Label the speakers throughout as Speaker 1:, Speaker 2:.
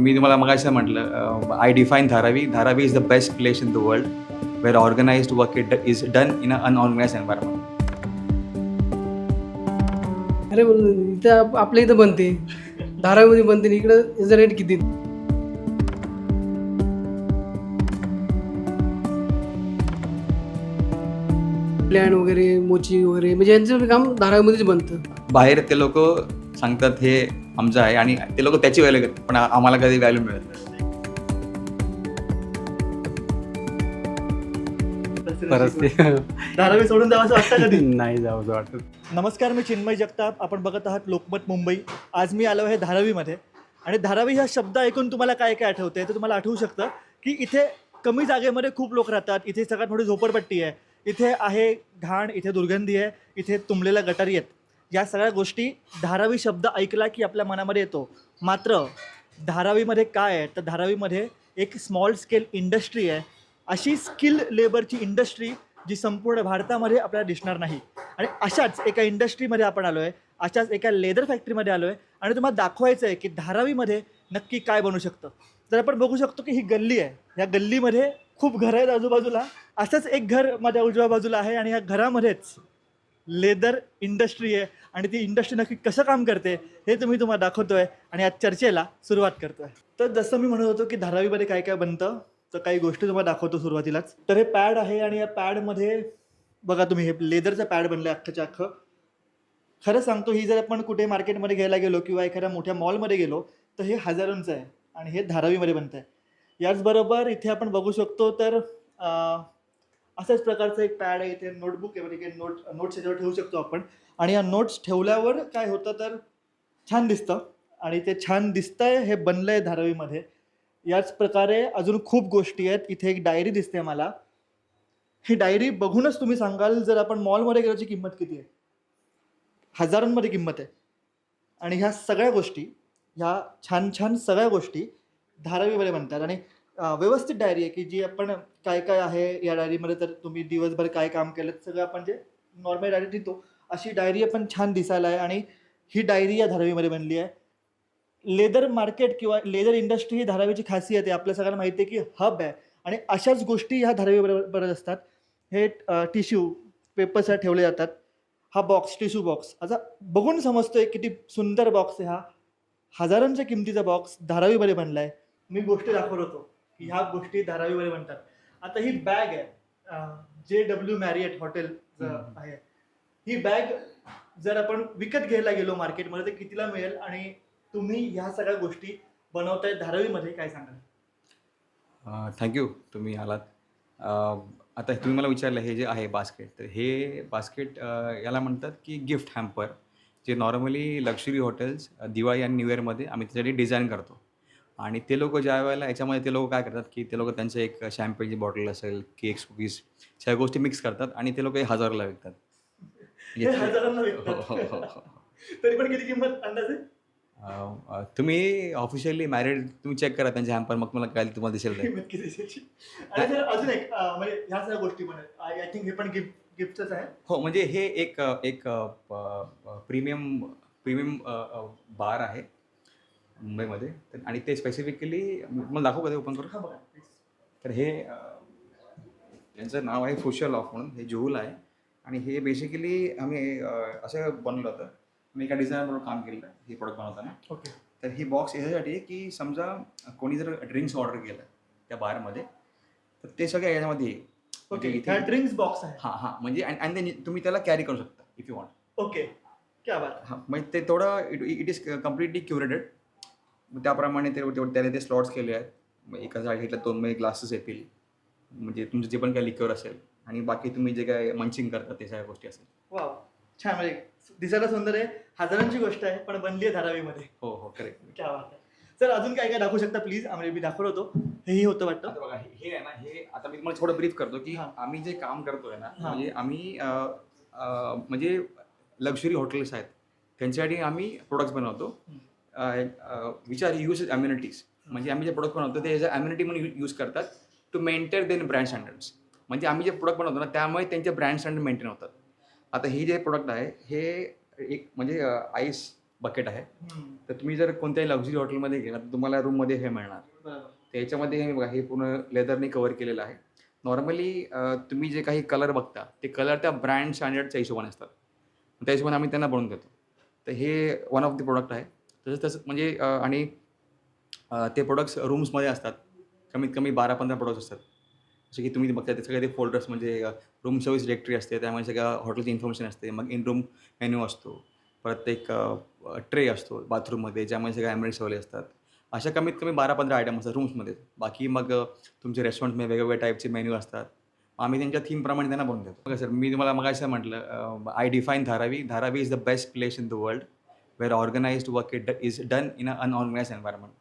Speaker 1: मी तुम्हाला मगाशी म्हटलं I define Dharavi. Dharavi is the best place in the world where organised work it is done in a unorganise environment
Speaker 2: अरे इथं आप- आपल्या इथं बनते. धारावीमध्ये बनते इकडं याचा रेट किती? प्लॅन वगैरे मोची वगैरे म्हणजे यांचं काम धारावीमध्येच बनतं.
Speaker 1: बाहेर ते लोक सांगतात हे आमचं आहे आणि ते लोक त्याची व्हॅल्यू करतात पण आम्हाला कधी व्हॅल्यू मिळत नाही.
Speaker 3: धारावी सोडून द्यावं असं वाटतं कधी?
Speaker 4: नाही जावं असं वाटत.
Speaker 3: नमस्कार मी चिन्मय जगताप. आपण बघत आहात लोकमत मुंबई. आज मी आलो आहे धारावीमध्ये. आणि धारावी हा शब्द ऐकून तुम्हाला काय काय आठवते तर तुम्हाला आठवू शकतं की इथे कमी जागेमध्ये खूप लोक राहतात. इथे सगळ्यात मोठी झोपडपट्टी आहे. इथे आहे घाण इथे दुर्गंधी आहे. इथे तुंबलेल्या गटारी आहेत. या सगळ्या गोष्टी धारावी शब्द ऐकला की आपल्या मनामध्ये येतो. मात्र धारावीमध्ये काय आहे? तर धारावीमध्ये एक स्मॉल स्केल इंडस्ट्री आहे. अशी स्किल लेबरची इंडस्ट्री जी संपूर्ण भारतामध्ये आपल्याला दिसणार नाही. आणि अशाच एका इंडस्ट्रीमध्ये आपण आलो आहे अशाच एका लेदर फॅक्टरीमध्ये आलो आहे आणि तुम्हाला दाखवायचं आहे की धारावीमध्ये नक्की काय बनू शकतं. तर आपण बघू शकतो की ही गल्ली आहे. या गल्लीमध्ये खूप घरं आहेत आजूबाजूला. असंच एक घर माझ्या उजव्या बाजूला आहे आणि या घरामध्येच लेदर इंडस्ट्री आहे आणि ती इंडस्ट्री नक्की कसं काम करते हे तुम्ही तुम्हाला दाखवतोय आणि या चर्चेला सुरुवात करतोय. तर जसं मी म्हणत होतो की धारावीमध्ये काय काय बनतं तर काही गोष्टी तुम्हाला दाखवतो सुरुवातीलाच. तर हे पॅड आहे आणि या पॅडमध्ये बघा तुम्ही हे लेदरचं पॅड बनलं आहे अख्खच्या अख्खं. खरं सांगतो ही जर आपण कुठे मार्केटमध्ये घ्यायला गेलो किंवा एखाद्या मोठ्या मॉलमध्ये गेलो तर हे हजारोंचं आहे आणि हे धारावीमध्ये बनतं आहे याचबरोबर इथे आपण बघू शकतो तर अशाच प्रकारचं एक पॅड आहे इथे नोटबुक आहे म्हणजे नोट नोट्स याच्यावर ठेवू शकतो आपण. आणि या नोट्स ठेवल्यावर काय होतं तर छान दिसतं. आणि ते छान दिसतंय हे बनलं आहे धारावीमध्ये. याच प्रकारे अजून खूप गोष्टी आहेत. इथे एक डायरी दिसते मला. ही डायरी बघूनच तुम्ही सांगाल जर आपण मॉलमध्ये गेल्याची किंमत किती आहे? हजारांमध्ये किंमत आहे. आणि ह्या सगळ्या गोष्टी ह्या छान छान सगळ्या गोष्टी धारावीमध्ये बनतात. आणि व्यवस्थित डायरी आहे की जी आपण काय काय आहे या डायरीमध्ये तर तुम्ही दिवसभर काय काम केलं सगळं आपण जे नॉर्मल डायरी लिहितो अशी डायरी पण छान दिसायला आहे. आणि ही डायरी या धारावीमध्ये बनली आहे. लेदर मार्केट किंवा लेदर इंडस्ट्री ही धारावीची खासियत आहे. आपल्या सगळ्यांना माहिती आहे की हब आहे. आणि अशाच गोष्टी ह्या धारावीबरोबर असतात. हे टिश्यू पेपर्सला ठेवले जातात. हा बॉक्स टिश्यू बॉक्स आता बघून समजतोय किती सुंदर बॉक्स आहे हा. हजारांच्या किमतीचा बॉक्स धारावीमध्ये बनला आहे मी गोष्टी दाखवत होतो. ह्या गोष्टी धारावीमध्ये बनतात आता ही बॅग आहे जे डब्ल्यू मॅरियट हॉटेल. आहे. ही बॅग जर आपण विकत घ्यायला गेलो मार्केटमध्ये तर कितीला मिळेल आणि तुम्ही ह्या सगळ्या गोष्टी बनवताय धारावीमध्ये काय सांगाल?
Speaker 1: थँक्यू तुम्ही आलात. आता तुम्ही मला विचारलं हे जे आहे बास्केट तर हे बास्केट याला म्हणतात की गिफ्ट हॅम्पर जे नॉर्मली लक्झरी हॉटेल्स दिवाळी आणि न्यू इयरमध्ये आम्ही त्यासाठी डिझाईन करतो. आणि ते लोक ज्या वेळेला याच्यामध्ये ते लोक काय करतात की ते लोक त्यांचं एक शॅम्पेनची बॉटल असेल केक्स कुकीज सगळ्या गोष्टी मिक्स करतात आणि ते लोक हे हजारला विकतात.
Speaker 3: हे हजारांना
Speaker 1: हो, हो,
Speaker 3: विकतात. तरी पण किती किंमत अंदाजे?
Speaker 1: तुम्ही ऑफिशियली मॅरिड तुम्ही चेक करा त्यांचे हॅम्पर मग मला काय तुम्हाला दिसेल
Speaker 3: अजून एक म्हणजे ह्या सगळ्या गोष्टी पण आय थिंक हे पण गिफ्ट गिफ्टच आहे.
Speaker 1: हो म्हणजे हे एक एक प्रीमियम प्रीमियम बार आहे. मुंबईमध्ये. तर- आणि ते स्पेसिफिकली मला दाखवू का ते ओपन
Speaker 3: बघा please.
Speaker 1: तर हे त्यांचं नाव आहे फुशल ऑफ म्हणून. हे जुहूल आहे. आणि हे बेसिकली आम्ही असं बनवलं होतं. मी एका डिझायनबरोबर काम केलं हे प्रोडक्ट बनवताना.
Speaker 3: ओके.
Speaker 1: तर ही बॉक्स याच्यासाठी की समजा कोणी जर ड्रिंक्स ऑर्डर केलं त्या बारमध्ये तर ते सगळे याच्यामध्ये येईल. म्हणजे
Speaker 3: ओके
Speaker 1: इथे
Speaker 3: ड्रिंक्स बॉक्स आहे.
Speaker 1: हां हां. म्हणजे आणि देन तुम्ही त्याला कॅरी करू शकता इफ यू वॉन्ट
Speaker 3: ओके क्या बात.
Speaker 1: हां म्हणजे ते थोडं it it is completely curated त्याप्रमाणे ते ते- त्याला ते स्लॉट्स केले आहेत. मग एका साईडला दोन मध्ये ग्लासेस येतील. म्हणजे तुमचं जे पण काही लिक्युअर असेल आणि बाकी तुम्ही जे काय मंचिंग करता ते सगळ्या गोष्टी असेल.
Speaker 3: छान म्हणजे दिसायला सुंदर आहे. हजारांची गोष्ट आहे पण बनली आहे धारावीमध्ये.
Speaker 1: हो हो करेक्ट
Speaker 3: क्या बात आहे. सर अजून काय काय दाखवू शकता? प्लीज आम्ही मी दाखवत होतो. हेही होतं वाटतं.
Speaker 1: बघा हे आहे ना हे आता मी तुम्हाला थोडं ब्रीफ करतो की. आम्ही जे काम करतोय ना. म्हणजे आम्ही म्हणजे लक्झरी हॉटेल्स आहेत. त्यांच्यासाठी आम्ही प्रोडक्ट्स बनवतो. विच आर यूज अम्युनिटीज म्हणजे आम्ही जे प्रोडक्ट बनवतो ते अम्युनिटी म्हणून यूज करतात to maintain then brand standards म्हणजे आम्ही जे प्रोडक्ट बनवतो ना त्यामुळे त्यांचे ब्रँड स्टँडर्ड मेंटेन होतात. आता हे जे प्रोडक्ट आहे हे एक म्हणजे आईस बकेट आहे. तर तुम्ही जर कोणत्याही लक्झरी हॉटेलमध्ये गेला तर तुम्हाला रूममध्ये हे मिळणार. तर याच्यामध्ये हे बघा हे पूर्ण लेदरने कव्हर केलेलं आहे. नॉर्मली तुम्ही जे काही कलर बघता ते कलर त्या ब्रँड स्टँडर्डच्या हिशोबाने असतात. त्या हिशोबाने आम्ही त्यांना बनवून देतो. तर हे वन ऑफ द प्रोडक्ट आहे. तसंच तसं म्हणजे आणि ते प्रोडक्ट्स रूम्समध्ये असतात. कमीत कमी बारा पंधरा प्रोडक्ट्स असतात. जसे की तुम्ही बघता ते सगळे ते फोल्डर्स म्हणजे रूम सर्व्हिस डिरेक्टरी असते त्यामुळे सगळ्या हॉटेलची इन्फॉर्मेशन असते. मग इन रूम मेन्यू असतो. परत एक ट्रे असतो बाथरूममध्ये ज्यामध्ये सगळ्या ॲम्बियन्स ठेवले असतात. अशा कमीत कमी बारा पंधरा आयटम असतात रूम्समध्ये बाकी मग तुमचे रेस्टॉरंटमध्ये वेगवेगळ्या टाईपचे मेन्यू असतात. आम्ही त्यांच्या थीमप्रमाणे त्यांना बनवून देतो. सर मी तुम्हाला मग असं म्हटलं I define Dharavi. Dharavi is the best place in the world where organised work it is done in a unorganise environment.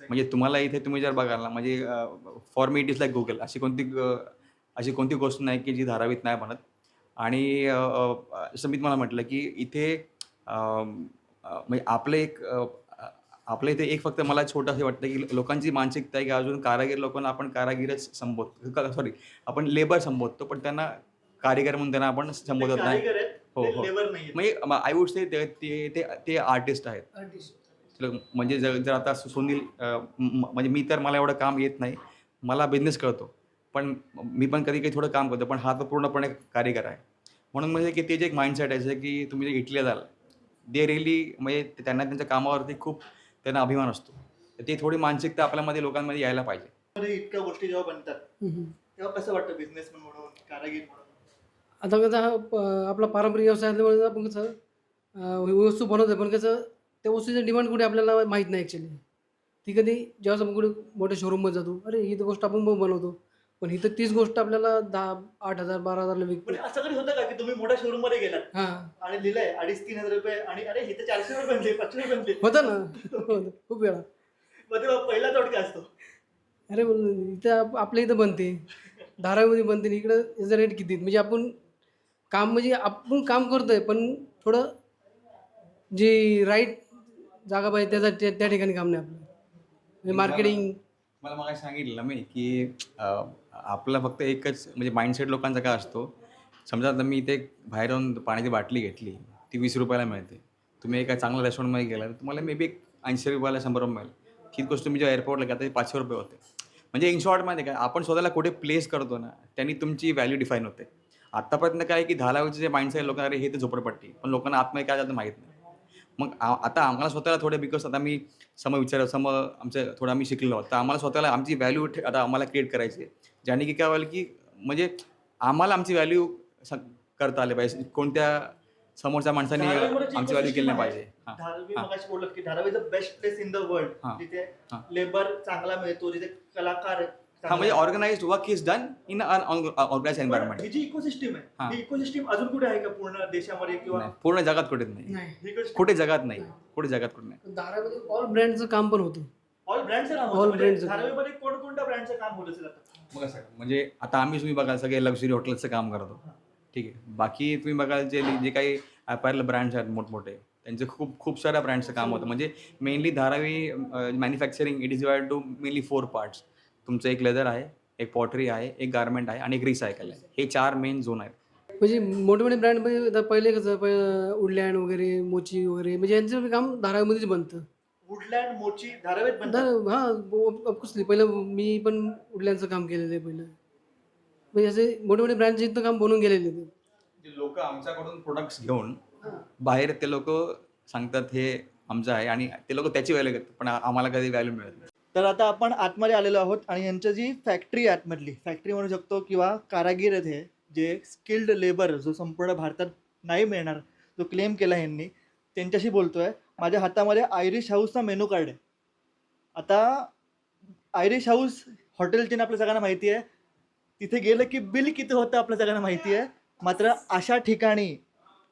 Speaker 1: म्हणजे तुम्हाला इथे तुम्ही जर बघाल ना म्हणजे for me it is like Google अशी कोणती अशी कोणती गोष्ट नाही की जी धारावीत नाही बनत. आणि जसं मी तुम्हाला म्हटलं की इथे म्हणजे आपलं एक आपल्या इथे एक फक्त मला छोटं असं वाटतं की लोकांची मानसिकता आहे की अजून कारागीर लोकांना आपण कारागीरच संबोधतो सॉरी आपण लेबर संबोधतो पण त्यांना कारिगर म्हणून त्यांना आपण संबोधत नाही हो, हो.
Speaker 3: लेबर नाही
Speaker 1: म्हणजे आय वुड से ते ते ते ते आर्टिस्ट आहेत. तर म्हणजे जर जर आता सु- सुनील अ, म- म- म्हणजे मी तर मला एवढं काम येत नाही. मला बिझनेस कळतो. पण मी पण कधी कधी थोडं काम करतो. पण हा तर पूर्णपणे कारिगर आहे. म्हणून म्हणजे की ते जे एक माइंडसेट आहे जसं की तुम्ही जे इटलीला जाल दे रिअली म्हणजे ते- त्यांना त्यांच्या कामावरती खूप त्यांना अभिमान असतो. तर ती थोडी मानसिकता आपल्यामध्ये लोकांमध्ये यायला पाहिजे.
Speaker 3: इतक्या गोष्टी जेव्हा बनतात तेव्हा कसं वाटतं बिझनेसमॅन म्हणून कारागीर म्हणून?
Speaker 2: आता कसं हा प- आपला पारंपरिक व्यवसाय असल्यामुळे आपण कसं अं, वस्तू बनवतो पण कसं त्या वस्तूचं डिमांड कुठे आपल्याला माहीत नाही ॲक्च्युली ती कधी जेव्हा आपण कुठे मोठ्या शोरूममध्ये जातो अरे ही तर गोष्ट आपण पण बनवतो पण इथं तीच गोष्ट आपल्याला दहा आठ हजार बारा हजारला विकतो.
Speaker 3: असं कधी होतं का की तुम्ही मोठ्या शोरूममध्ये गेलात
Speaker 2: हां.
Speaker 3: आणि लिहिलंय अडीच तीन हजार रुपये आणि अरे हे तर चारशे रुपये बनले पाचशे रुपये बनले.
Speaker 2: होतं ना. होतं. खूप वेळा.
Speaker 3: मग तेव्हा पहिला तोडका असतो?
Speaker 2: अरे इथं आप- आपल्या इथं बनते. धारावीमध्ये बनते आणि इकडं याचा रेट किती म्हणजे आपण काम म्हणजे आपण काम करतोय पण थोडं जी राईट जागा पाहिजे त्याचा त्या त्या ठिकाणी काम नाही आपलं. म्हणजे मार्केटिंग
Speaker 1: मला मग सांगितलं ना मी की अ, आपला फक्त एकच म्हणजे माइंडसेट लोकांचा काय असतो समजा आता मी इथे बाहेर जाऊन पाण्याची बाटली घेतली ती वीस रुपयाला मिळते. तुम्ही एका चांगल्या रेस्टॉरंटमध्ये गेला तर तुम्हाला मे बी एक ऐंशी रुपयाला शंभर रुपये मिळेल. हीच गोष्ट तुम्ही जेव्हा एअरपोर्टला गेला तर पाचशे रुपये होते. म्हणजे इन शॉर्ट माहिती आहे का आपण स्वतःला कुठे प्लेस करतो ना त्यांनी तुमची व्हॅल्यू डिफाईन होते. आत्तापर्यंत काय आहे की दहालावीचे जे माइंडसेट लोकांना अरे हे तर झोपडपट्टी. पण लोकांना आत्मय काय जातं माहीत नाही. मग आता आम्हाला स्वतःला थोडे बिकॉज आता मी सम विचार सम आमचं थोडं आम्ही आहोत तर आम्हाला स्वतःला आमची व्हॅल्यू आता आम्हाला क्रिएट करायची आहे. ज्याने की काय होईल की म्हणजे आम्हाला आमची व्हॅल्यू करता आले पाहिजे. कोणत्या समोरच्या माणसाने आमची व्हॅल्यू केली नाही
Speaker 3: आहे,
Speaker 1: पाहिजे.
Speaker 3: धारावी की best place in the world. जिथे. लेबर चांगला मिळतो जिथे कलाकार
Speaker 1: हा म्हणजे organised work is done in unorganise environment
Speaker 3: ही जी इकोसिस्टम आहे
Speaker 1: हां.
Speaker 3: ही इकोसिस्टम अजून कुठे आहे का पूर्ण देशामध्ये किंवा
Speaker 1: पूर्ण जगात कुठेच नाही. कुठे जगात नाही कुठे जगात कुठे नाही.
Speaker 2: धारामध्ये ऑल ब्रँडचं काम पण होतं.
Speaker 3: ऑल ब्रँडचं काम
Speaker 2: All
Speaker 3: होतं म्हणजे. धारावीमध्ये कोणकोणत्या ब्रँडचं काम होत असेल आता?
Speaker 1: बघा सर म्हणजे आता आम्ही तुम्ही बघाल सगळे लक्झरी हॉटेलचं काम करतो. ठीक आहे. बाकी तुम्ही बघाल जे जे काही अपॅरल ब्रँड्स आहेत मोठमोठे त्यांचे खूप खूप साऱ्या ब्रँडचं काम होतं. म्हणजे mainly Dharavi manufacturing it is divide to mainly four parts तुमचं एक लेदर आहे एक पॉटरी आहे एक गार्मेंट आहे आणि एक रिसायकल आहे. हे चार मेन झोन आहेत.
Speaker 2: म्हणजे मोठे मोठे ब्रँड म्हणजे आता पहिले कसं पहिले उडलँड वगैरे मोची वगैरे म्हणजे यांचं काम धारावीमध्येच बनतं.
Speaker 3: वुडलँड मोची धारावीत बनतात
Speaker 2: हां ऑफकोर्सली पहिलं मी पण उडलँडचं काम केलेलं आहे पहिलं. म्हणजे असे मोठे मोठे ब्रँडचे इथं काम बनवून गेलेले आहेत.
Speaker 1: लोक आमच्याकडून प्रोडक्ट्स घेऊन बाहेर ते लोक सांगतात हे आमचं आहे. आणि ते लोक त्याची व्हॅल्यू करतात पण आ- आम्हाला कधी व्हॅल्यू मिळत नाही.
Speaker 3: तर आता आपण आतमध्ये आलेलो आहोत आणि यांच्या जी फॅक्टरी आहे आतमधली फॅक्टरी म्हणू शकतो किंवा कारागीर आहेत हे जे स्किल्ड लेबर जो संपूर्ण भारतात नाही मिळणार जो क्लेम केला यांनी त्यांच्याशी बोलतोय. माझ्या हातामध्ये आयरिश हाऊसचा मेनू कार्ड आहे. आता आयरिश हाऊस हॉटेलची ना आपल्या सगळ्यांना माहिती आहे. तिथे गेलं की बिल किती होतं आपल्या सगळ्यांना माहिती आहे. मात्र अशा ठिकाणी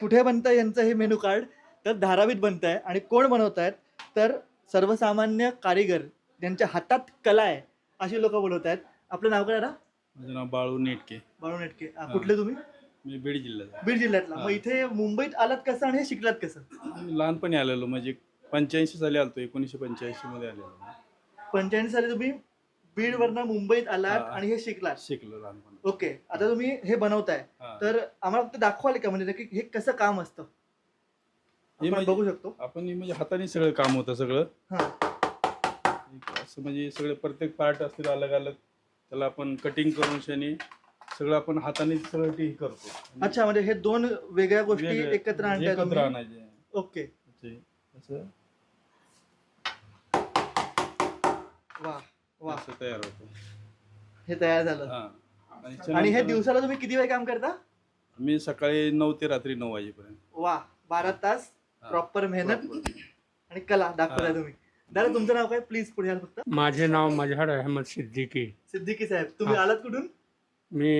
Speaker 3: कुठे बनतं यांचं हे मेनू कार्ड तर धारावीत बनतं आहे आणि कोण बनवत आहेत तर सर्वसामान्य कारीगर ज्यांच्या हातात कला आहे अशी लोक बोलवत आहेत. आपलं नाव काय ना
Speaker 4: माझं नाव बाळू नेटके.
Speaker 3: बाळू नेटके. कुठले तुम्ही?
Speaker 4: मी बीड जिल्ह्याचा
Speaker 3: बीड जिल्ह्यातला. मग
Speaker 4: हा.
Speaker 3: इथे मुंबईत आलात कसं आणि हे शिकलात कसं?
Speaker 4: लहानपणी आलेलो. म्हणजे पंच्याऐंशी साली आलतो. एकोणीसशे पंच्याऐंशी मध्ये आलेलो
Speaker 3: पंच्याऐंशी साली तुम्ही बीडवरनं मुंबईत आलात
Speaker 4: हा.
Speaker 3: आणि हे शिकलात.
Speaker 4: शिकलो लहानपणी.
Speaker 3: ओके. आता तुम्ही हे बनवताय.
Speaker 4: हा.
Speaker 3: तर आम्हाला फक्त दाखवाल का? म्हणजे नक्की हे कसं काम असतं? आपण
Speaker 4: म्हणजे-
Speaker 3: बघू शकतो.
Speaker 4: आपण हे म्हणजे हाताने सगळं काम होतं सगळं.
Speaker 3: हा.
Speaker 4: एक असं म्हणजे सगळे प्रत्येक पार्ट असतील अलग अलग त्याला आपण कटिंग करून शनी सगळं आपण हाताने सगळं ते हे करतो.
Speaker 3: अच्छा म्हणजे हे दोन वेगळ्या गोष्टी एकत्र आणताय
Speaker 4: एकत्र
Speaker 3: तुम्ही?
Speaker 4: आणायचे.
Speaker 3: ओके.
Speaker 4: ते असं.
Speaker 3: वा वा.
Speaker 4: असं तयार होतं.
Speaker 3: हे तयार झालं.
Speaker 4: हा.
Speaker 3: आणि हे
Speaker 4: त्यानंतर
Speaker 3: दिवसाला तुम्ही किती वेळ काम करता?
Speaker 4: मी सकाळी नऊ ते रात्री नऊ वाजेपर्यंत.
Speaker 3: वा बारा तास
Speaker 4: हा.
Speaker 3: प्रॉपर मेहनत. आणि कला दाखवताय. तुम्ही. दादा तुमचं नाव काय? प्लीज पुढे याल फक्त.
Speaker 5: माझे नाव मजहर अहमद सिद्दीकी.
Speaker 3: सिद्दीकी साहेब तुम्ही. आलात कुठून?
Speaker 5: मी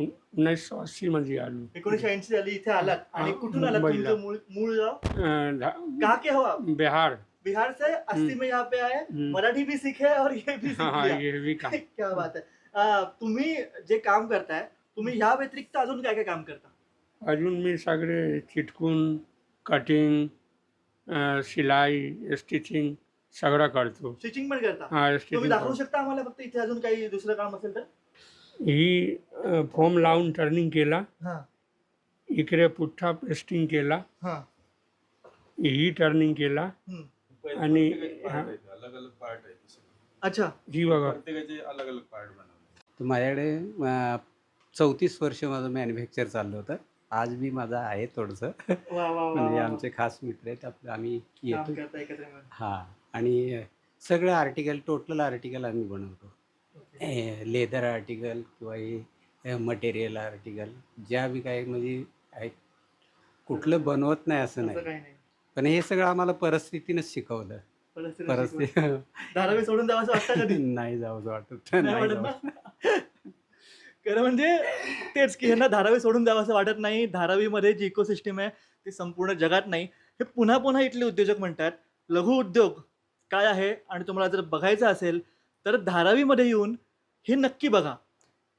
Speaker 5: एकोणीसशे अस्सीमध्ये आलो.
Speaker 3: एकोणीशे ऐंशी साली इथे आलात. आणि कुठून आलात
Speaker 5: मुंबईला.
Speaker 3: तुमचं मूळ मूळ गाव?
Speaker 5: अं, धा-
Speaker 3: कहा के हो आप
Speaker 5: बिहार.
Speaker 3: बिहार से अस्सी. में यहाँ पे आए
Speaker 5: हम्म.
Speaker 3: मराठी भी सीखे और ये भी सीख
Speaker 5: हा
Speaker 3: लिया.
Speaker 5: ये भी का
Speaker 3: क्या बात आहे अं, तुम्ही जे काम करताय तुम्ही ह्या व्यतिरिक्त अजून काय काय काम करता?
Speaker 5: अजून मी सगळे चिटकून कटिंग अं, शिलाई स्टिचिंग सगळं करतो.
Speaker 3: स्टिचिंग पण करता?
Speaker 5: हा
Speaker 3: तुम्ही
Speaker 5: स्टिचिंग
Speaker 3: दाखवू शकता आम्हाला फक्त इथे अजून काही दुसरं काम असेल तर?
Speaker 5: ही फॉर्म लावून टर्निंग केला.
Speaker 3: हा.
Speaker 5: इकडे पुठ्ठा पेस्टिंग केला.
Speaker 3: हा.
Speaker 5: ही टर्निंग केला.
Speaker 3: हम्म.
Speaker 5: आणि-
Speaker 4: अलग अलग पार्ट सगळे.
Speaker 3: अच्छा.
Speaker 5: ही बघा.
Speaker 4: प्रत्येकाचे अलग अलग पार्ट बनवले
Speaker 6: तर माझ्याकडे चौतीस वर्ष माझं मॅन्युफॅक्चर चाललं होतं. आज बी माझा आहे थोडंसं. म्हणजे आमचे खास मित्र आहेत आपलं आम्ही येतो. हां आणि सगळं आर्टिकल टोटल आर्टिकल आम्ही बनवतो. लेदर आर्टिकल किंवा हे मटेरियल आर्टिकल ज्या बी काही म्हणजे आहे कुठलं बनवत नाही असं नाही. पण हे सगळं आम्हाला परिस्थितीनंच शिकवलं.
Speaker 3: परिस्थिती
Speaker 6: नाही जावं वाटत.
Speaker 3: नाही? खरं म्हणजे तेच की ह्यांना धारावी सोडून द्यावं असं वाटत नाही. धारावीमध्ये जी इकोसिस्टीम आहे ती संपूर्ण जगात नाही. हे पुन्हा पुन्हा इथले उद्योजक म्हणतात लघु उद्योग काय आहे आणि तुम्हाला जर बघायचं असेल तर धारावीमध्ये येऊन हे नक्की बघा.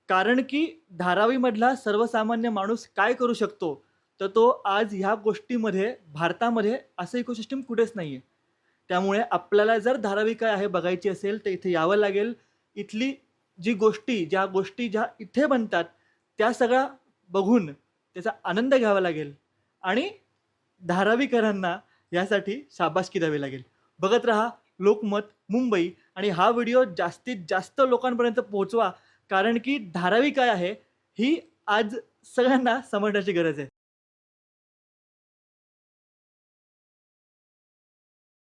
Speaker 3: कारण की धारावीमधला सर्वसामान्य माणूस काय करू शकतो? तर तो आज ह्या गोष्टीमध्ये भारतामध्ये असं इकोसिस्टम कुठेच नाही आहे त्यामुळे आपल्याला जर धारावी काय आहे बघायची असेल तर इथे यावं लागेल. इथली जी गोष्टी ज्या गोष्टी ज्या इथे बनतात त्या सगळ्या बघून त्याचा आनंद घ्यावा लागेल आणि धारावीकरांना यासाठी शाबासकी द्यावी लागेल. बघत राहा लोकमत मुंबई आणि हा व्हिडिओ जास्तीत जास्त लोकांपर्यंत पोहोचवा कारण की धारावी काय आहे ही आज सगळ्यांना समजण्याची गरज आहे.